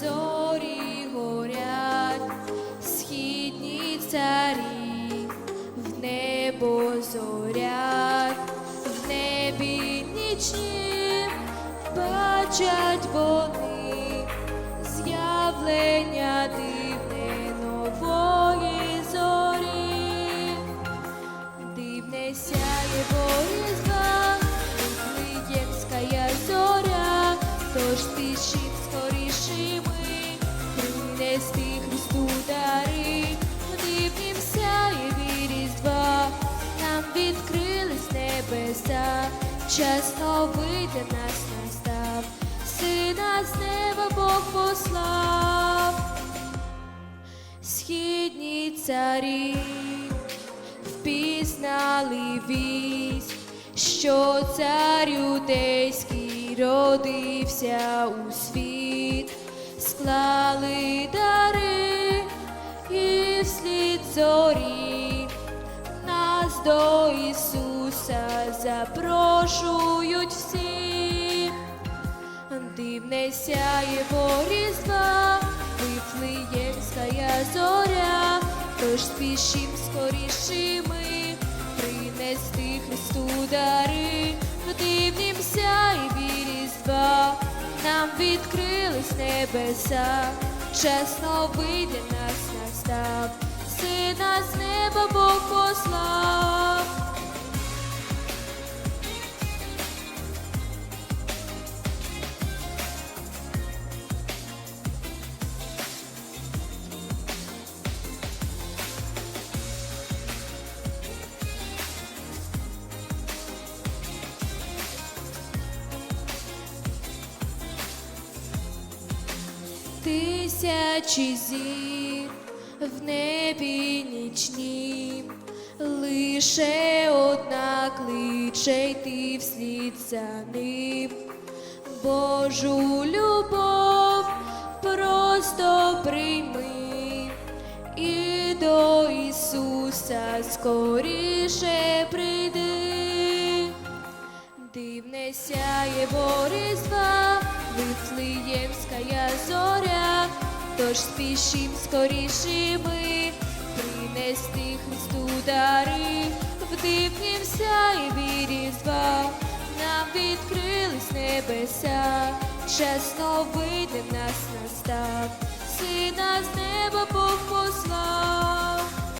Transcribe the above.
зорі горять, східні царі в небо зорять, в небі нічні бачать вони принести Христу дари, в дивнім сяєві Різдва, нам відкрились небеса, час новий для нас настав, сина з неба Бог послав, східні царі впізнали вість, що цар юдейський родився у світ, склали дари і вслід зорі. Нас до Ісуса запрошують всіх. Дивне сяєво Різдва, Вифлеємська зоря, тож спішим скоріше ми принести Христу дари, нам відкрились небеса, чесно вийде нас настав, сина з неба Бог послав. Тисячі зір в небі нічнім, лише одна кличе йти вслід за ним. Божу любов просто прийми і до Ісуса скоріше прийди. Дивне сяєво Різдва, Вифлеємська зоря, тож спішим скоріше ми принести Христу дари, в дивнім сяєві Різдва, нам відкрились небеса, час новий для нас настав, сина з неба